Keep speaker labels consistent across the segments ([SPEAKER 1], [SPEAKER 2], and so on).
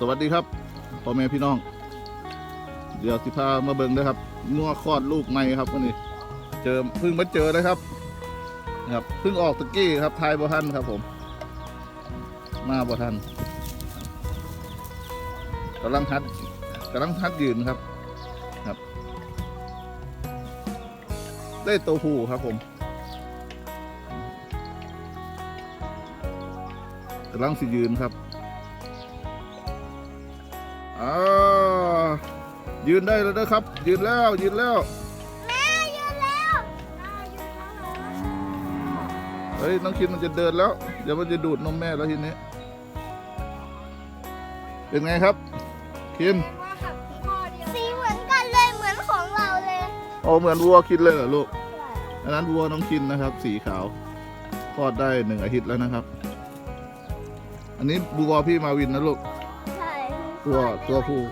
[SPEAKER 1] สวัสดีครับพ่อแม่พี่น้อง เดี๋ยวสิพามาเบิ่งนะครับงัวคลอดลูกใหม่ครับวันนี้ เจอเพิ่งมาเจอนะครับนะครับเพิ่งออกตะกี้ครับทายบ่ทันครับ ผม มาบ่ทันกำลังทัดกำลังทัดยืนครับครับ ได้ตัวผู้ครับผมกำลังสิยืนครับ ยืนได้แล้วนะครับ ยืนแล้วยืนแล้ว
[SPEAKER 2] แม่ยืนแล้วแม่ยืนแล้วเหรอ
[SPEAKER 1] เฮ้ยน้องคินมันจะเดินแล้ว เดี๋ยวมันจะดูดนมแม่แล้วทีนี้ เป็นไงครับ คิน
[SPEAKER 2] ว่ากับพ่อเดียวสีเหมือนกันเลยเหมือนของเราเลย
[SPEAKER 1] โอ้เหมือนวัวคินเลยเหรอลูกอันนั้นวัวน้องคินนะครับ สีขาวคลอดได้หนึ่งอาทิตย์แล้วนะครับ อันนี้บัวพี่มาวินนะลูก
[SPEAKER 2] ใช่
[SPEAKER 1] ตัวตัวผู้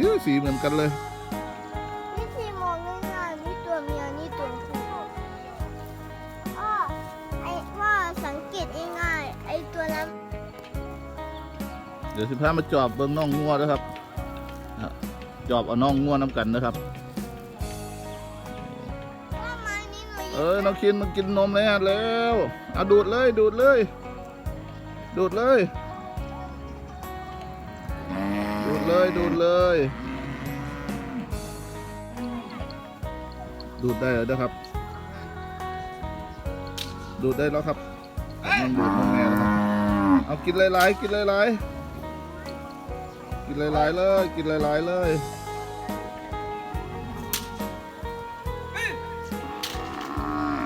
[SPEAKER 1] สีสีเหมือนกันเลย
[SPEAKER 2] วิธีมองง่ายๆนี่ตัวเมียนี่ตัวผู้อ้อไอ้ว่าสังเกตง่ายๆไอ้ตัวนั้น
[SPEAKER 1] เดี๋ยวสิพามาจอบเบิ้งน่องงัวนะครับอะจอบเอาน่องงัวน้ำกันนะครับ
[SPEAKER 2] ว่าไม้นี้หนู
[SPEAKER 1] เออน้องคินมันกินนมแล้วแล้วเอาดูดเลยดูดเลย ดูดเลย เลยดูดเลย ดูดได้แล้วนะครับ ดูดได้แล้วครับมันดูดนมแม่แล้วครับเอากินหลายๆกินหลายๆกินหลายๆเลย กินหลายๆเลย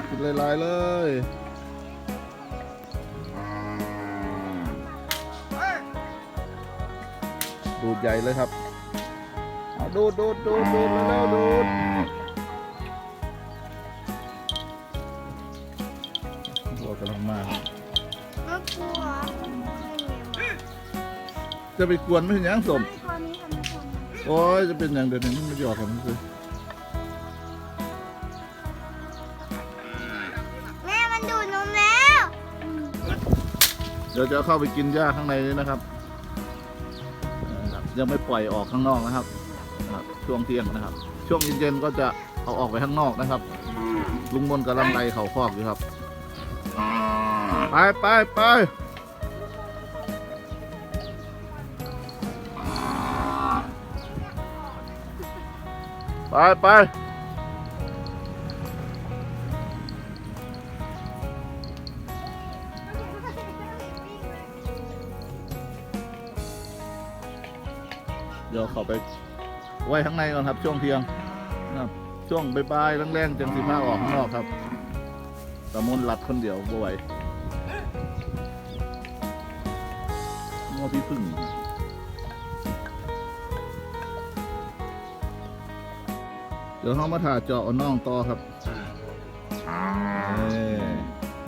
[SPEAKER 1] กินหลายๆเลย ดูดใหญ่เลยครับเอาดูดดูดดูดดูดแล้วดูดตัวกำลังมา
[SPEAKER 2] มันกลัวไม่มี
[SPEAKER 1] จะไปกวนไม่ใช่ยังสม
[SPEAKER 2] ตัวนี้ทำไมคน
[SPEAKER 1] โอ้ยจะเป็นอย่างเดี๋ยวนี้มันไม่หยอกกันเลย
[SPEAKER 2] แม่มันดูดนมแล้ว
[SPEAKER 1] เดี๋ยวจะเข้าไปกินหญ้าข้างในนี้นะครับนะครับ ยังไม่ปล่อยออกข้างนอกนะครับนะครับช่วงเที่ยงนะครับ ช่วงเย็นๆก็จะเอาออกไปข้างนอกนะครับ ลุงมนกำลังไล่เขาคอกอยู่ครับ ไปไปไปไปไป เดี๋ยวขาไปไว้ข้างในก่อนครับ ช่วงเที่ยงนะครับช่วงบ่ายๆแรงๆจังสิพาออกข้างนอกครับตะมนหลับคนเดียวบ่ไหวงอพี่พึ่งเดี๋ยวเขามาถ่าเจาะน่องต่อครับ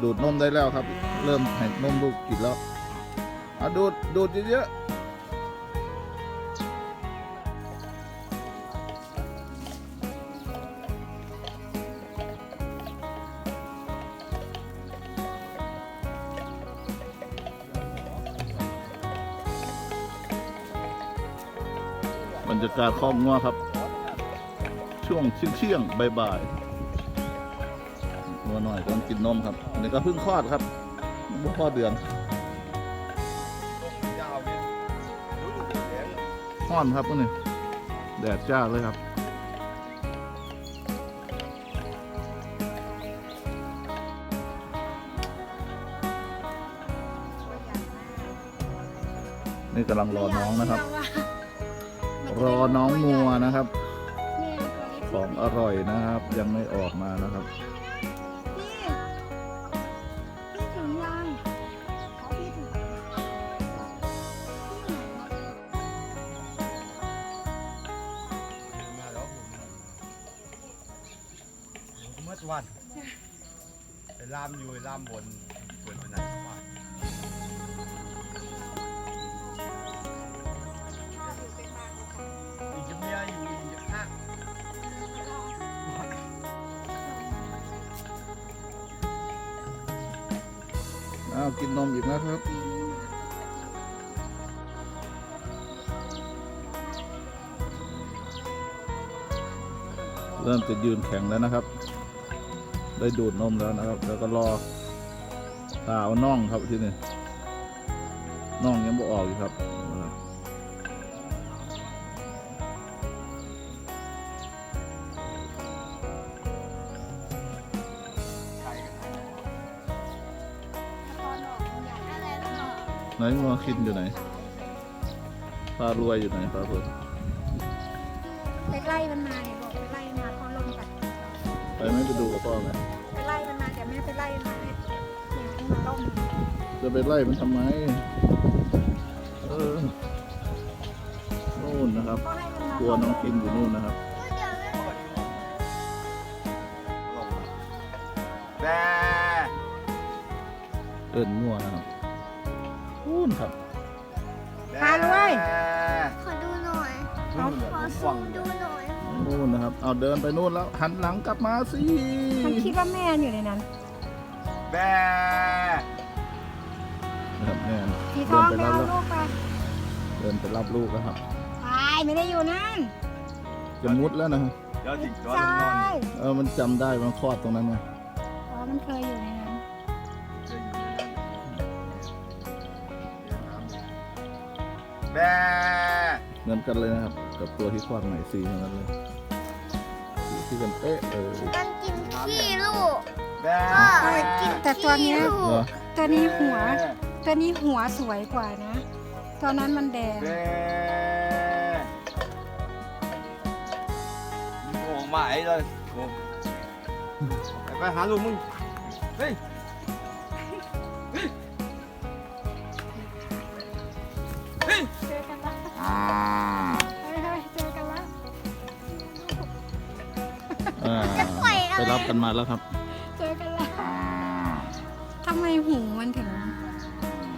[SPEAKER 1] ดูดนมได้แล้วครับ เริ่มให้นมลูกกินแล้วอดูดดูดเยอะๆ รยากาศคลองงัวครับ ช่วงเที่ยงเที่ยงบ่ายๆงัวหน่อยกำลังกินนมครับอันนี้ก็เพิ่งคลอดครับเพิ่งคลอดเดือนห้อนครับพวกนี้แดดจ้าเลยครับนี่กำลังรอน้องนะครับ รอน้องงัวนะครับ ของอร่อยนะครับ ยังไม่ออกมานะครับ
[SPEAKER 2] พี่พี่ถึงยังเขาพี่ถึง
[SPEAKER 3] มาแล้วผมเมื่อวันไอ้ลามอยู่ไอ้ลามบนเปิดไปไหนา
[SPEAKER 1] วกินนมอีกนะครับเริ่มจะยืนแข็งแล้วนะครับ ได้ดูดนมแล้วนะครับ แล้วก็รอตาเอาน่องครับที่นี่น่องยังบ่ออกอยู่ครับ
[SPEAKER 2] ไห
[SPEAKER 1] นงัวคินอยู่ไหนปลารวยอยู่ไหนปลารวย
[SPEAKER 4] ไปไล่มันมาเนี่ยบอกไปไล่มันมาเขาลงกัน
[SPEAKER 1] ไปไหม่ไปดูกับพ่อไหม
[SPEAKER 4] ไปไล่มันมาเดี๋ยวแม่ไปไล่มันมาให้เนี่ยมันมาล่ม
[SPEAKER 1] จะไปไล่มันทำไม เออนู่นนะครับ
[SPEAKER 4] ก็ให้มันมาก
[SPEAKER 1] ลัวน้องคินอยู่นู่นนะครับ
[SPEAKER 2] เดี๋ยวนะ
[SPEAKER 3] แบ
[SPEAKER 1] เอินงัวนะครับ นู่นครับ
[SPEAKER 4] พาด้วย
[SPEAKER 2] ขอดูหน่อย
[SPEAKER 3] นู่นเลย
[SPEAKER 2] ขอซู
[SPEAKER 3] ฟัง
[SPEAKER 2] มดูหน่อย
[SPEAKER 1] นู่นนะครับ เอาเดินไปนู่นแล้วหันหลังกลับมาสิ
[SPEAKER 4] มันคิดว่าแม่อยู่ในนั้น
[SPEAKER 3] แบ
[SPEAKER 1] นะครับแม่
[SPEAKER 4] สีท
[SPEAKER 1] เดิ
[SPEAKER 4] อนง
[SPEAKER 1] ไป
[SPEAKER 4] ไป
[SPEAKER 1] รับ
[SPEAKER 4] เอา
[SPEAKER 1] แล้ว
[SPEAKER 4] ลูกไป
[SPEAKER 1] เดินไปรับลูกแล้วครับ
[SPEAKER 4] ไปไม่ได้อยู่นั่น
[SPEAKER 1] จะมุดแล้วนะครับ
[SPEAKER 3] เดี๋ยวจิงจอ
[SPEAKER 4] ใช
[SPEAKER 3] นนอน่
[SPEAKER 1] เออมันจำได้มันคลอดตรงนั้นไง
[SPEAKER 4] อ๋อมันเคยอยู่ในนั้น
[SPEAKER 3] แบ
[SPEAKER 1] เหมือนกันเลยนะครับ กับตัวที่คลอดใหม่สีเหมือนกันเลยสีที่กันเป๊ะเออ
[SPEAKER 2] กันกินขี้ลูก
[SPEAKER 3] แบ
[SPEAKER 2] พ่อกิน
[SPEAKER 4] แต่ตัวเนี้ย
[SPEAKER 2] ขี้ลู
[SPEAKER 1] เหร
[SPEAKER 2] ก
[SPEAKER 1] อ
[SPEAKER 4] ตัวนี้หัว ตัวนี้หัวสวยกว่านะตัวนั้นมันแดง
[SPEAKER 3] แบโอ้มาไอ้เลยโอ้ไปไปหาลูกมึงเฮ้ย
[SPEAKER 4] เฮ้ยเฮ้ยเจอกันละ
[SPEAKER 1] อ่าไปรับกันมาแล้วครับ
[SPEAKER 4] เจอกันละทำไมหูมันถึง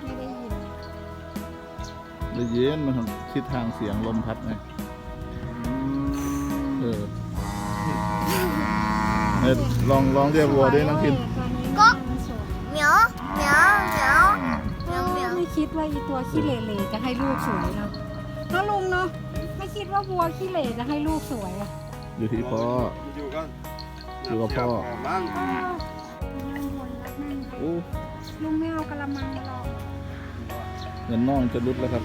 [SPEAKER 4] ไม่ได้ยิน
[SPEAKER 1] ได้ยินมันทิศทางเสียงลมพัดไงเออเอ้ยลองลองเรียกวัวด้วยน้องคิน
[SPEAKER 4] ก็
[SPEAKER 2] เหมียวเหมียวเหมียว เหมียวเหมียว
[SPEAKER 4] ไม่คิดว่าอีตัวขี้เหร่ๆจะให้ลูกสวยเนาะ เนาะลุงเนาะไม่คิดว่าวัวขี้เหร่จะให้ลูกสวยอะ
[SPEAKER 1] อยู่ที่พ่อ
[SPEAKER 3] อยู่กัน
[SPEAKER 1] อยู่กับพ่อ
[SPEAKER 3] มั่ง
[SPEAKER 1] โอ้
[SPEAKER 4] ลุงไม่เอากระมังมาลอง
[SPEAKER 1] เงินน้องจะหลุดแล้วครับ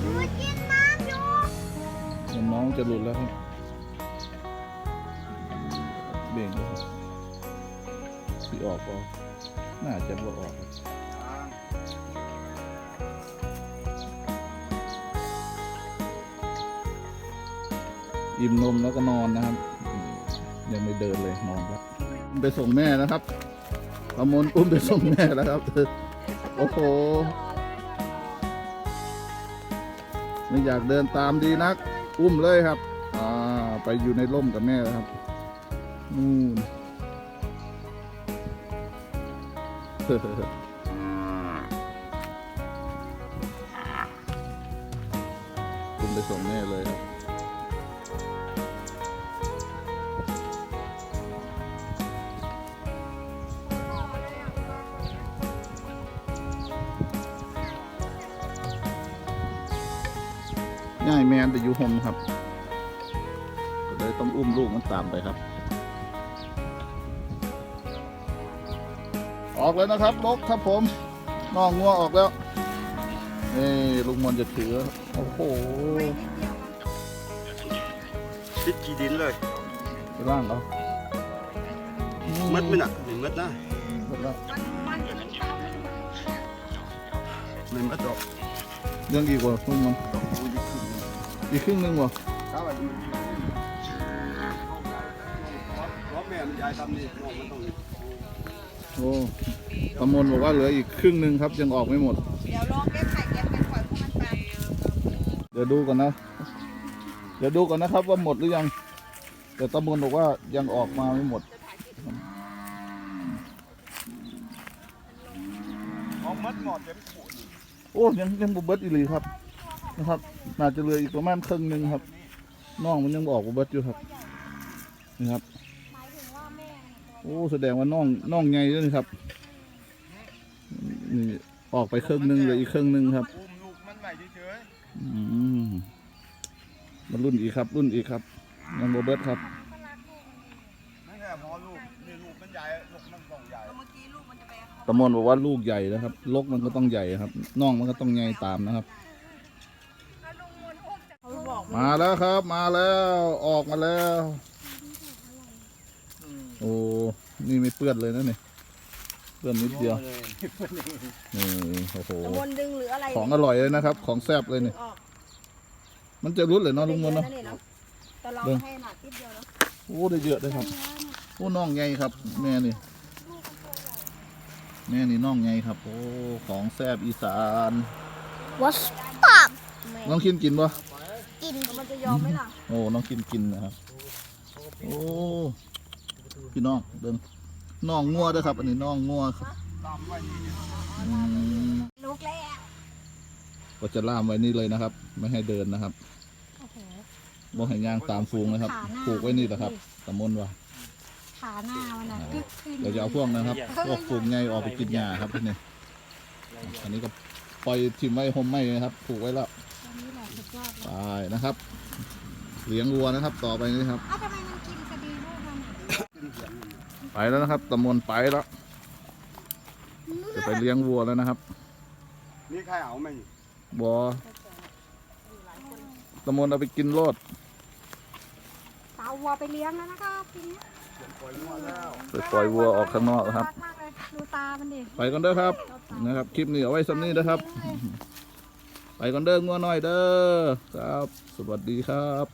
[SPEAKER 2] หนูกินน้ำอยู่
[SPEAKER 1] เงินน้องจะหลุดแล้วครับเบ่งแล้วครับที่ออกก็น่าจะบ่ออกครับ อิ่มนมแล้วก็นอนนะครับ ยังไม่เดินเลยนอนแล้วไปส่งแม่นะครับประมนอุ้มไปส่งแม่แล้วครับ โอ้โห ไม่อยากเดินตามดีนัก อุ้มเลยครับ อ่า ไปอยู่ในร่มกับแม่แล้วครับนู่นอุ้มไปส่งแม่เลยครับ ง่ายแมนแต่อยู่โฮมครับ ก็เลยต้องอุ้มลูกมันตามไปครับ ออกแล้วนะครับลกครับผมน้องงัวออกแล้วนี่ลุงมนต์จะถือโอ้โห
[SPEAKER 3] ปิดกี่ดินเลย
[SPEAKER 1] ไปล่างเขา
[SPEAKER 3] มัดไหมน่ะไม่มัดนะ
[SPEAKER 1] หมดแล้ว
[SPEAKER 3] ไม่มัดหรอก
[SPEAKER 1] ยังอีกว่าลุงมนต์
[SPEAKER 3] กูจะขึ้น
[SPEAKER 1] อีกครึ่งหนึงวะ
[SPEAKER 3] ถ้าว่ามันเพราะแม่มันยายทำนี่น้องมันต้องนี่
[SPEAKER 1] โอ้ตำมนต์บอกว่าเหลืออีกครึ่งหนึ่งครับยังออกไม่หมด
[SPEAKER 4] เดี๋ยวลองเก็บไข่เก็บกันก่อนพวกมันไป
[SPEAKER 1] เดี๋ยวดูก่อนนะ เดี๋ยวดูก่อนนะครับว่าหมดหรือยัง แต่ตำมนต์บอกว่ายังออกมาไม่หมด
[SPEAKER 3] เอามัดหมดเต็มขวด
[SPEAKER 1] โอ้ยังยังบเบิดอีหลีครับ นะครับ น่าจะเหลืออีกประมาณครึ่งหนึ่งครับน่องมันยังออกว่าเบิดอยู่ครับนี่ครับโอ้แสดงว่าน่องน่องใหญ่ด้วยครับนี่ออกไปครึ่งหนึ่งเหลืออีกครึ่งหนึ่งครับ
[SPEAKER 3] มัน
[SPEAKER 1] รุ่นอีกครับ รุ่นอีกครับยังโบเบิร์ตครับ
[SPEAKER 3] ไม่ใช่พอลูกนี่ลูกมันใหญ่
[SPEAKER 4] ลูกมันต้องใหญ่
[SPEAKER 1] ตะมนบอกว่าลูกใหญ่นะครับ ลกมันก็ต้องใหญ่ครับน่องมันก็ต้องใหญ่ตามนะครับ มาแล้วครับ มาแล้วออกมาแล้ว โอ้นี่ไม่เปื้อนเลยนะเนี่ยเปื้อนนิดเดียวนี่โอ้โห
[SPEAKER 4] ตะมนดึงหรืออะไร
[SPEAKER 1] ของอร่อยเลยนะครับ ของแซ่บเลยเนี่ย
[SPEAKER 4] ออก
[SPEAKER 1] มันจะรุดเลยเนาะลุงมนต์เนาะ
[SPEAKER 4] ได้ยอะแต่เรา
[SPEAKER 1] เบิ่ง
[SPEAKER 4] ให้หนักนิดเดียวเนาะ
[SPEAKER 1] โอ้ได้เยอะเลยครับโอ้น่องใหญ่ครับ แม่นี่แม่นี่น่องใหญ่ครับ โอ้ของแซ่บอีสาน
[SPEAKER 2] วัสปับ
[SPEAKER 1] น้องคินกินปะ
[SPEAKER 2] กิน
[SPEAKER 4] มันจะยอมไหมล่ะ
[SPEAKER 1] โอ้น้องคินกินนะครับโอ้พี่น้องเดินน่องงัวด้วยครับ อันนี้น่องงัวครับอืม
[SPEAKER 4] ลูกแล้ว
[SPEAKER 1] ก็จะล่ามไว้นี่เลยนะครับ ไม่ให้เดินนะครับ
[SPEAKER 4] โอ้โห
[SPEAKER 1] บ่ให้ย่างตามฟูงนะครับ
[SPEAKER 4] ขาหน้า
[SPEAKER 1] ผูกไว้นี่แหละครับตะมนว่า
[SPEAKER 4] ขาหน้ามันน่ะกึกขึ้น
[SPEAKER 1] เราจะเอาพวกนะครับ พวกฟูงไงออกไปกินหญ้าครับที่นี่อันนี้ก็ปล่อยทิมไว้ห่มไหมนะครับ ผูกไว้แล้ว ไปนะครับ เลี้ยงวัวนะครับ ต่อไปนี้ครับ
[SPEAKER 4] เอ้าทำไมมันกินสะดือลูกมันอะ
[SPEAKER 1] ไปแล้วนะครับตะมนไปแล้ว จะไปเลี้ยงวัวแล้วนะครับ
[SPEAKER 3] นี่ใครเอาไหมนี่
[SPEAKER 1] บัวตะมนเอาไปกินโลด
[SPEAKER 4] สาววัวไปเลี้ยงแล้วนะครับทีนี้
[SPEAKER 3] ปล่อยมาแล้ว
[SPEAKER 1] ไปปล่อยวัวออกข้างนอกครับา
[SPEAKER 4] รัมากเลยดูตามันดิ
[SPEAKER 1] ไปกันเด้อครับนะครับ คลิปนี้เอาไว้สำนี้นะครับ ไปก่อนเด้องัวหน่อยเด้อครับ สวัสดีครับ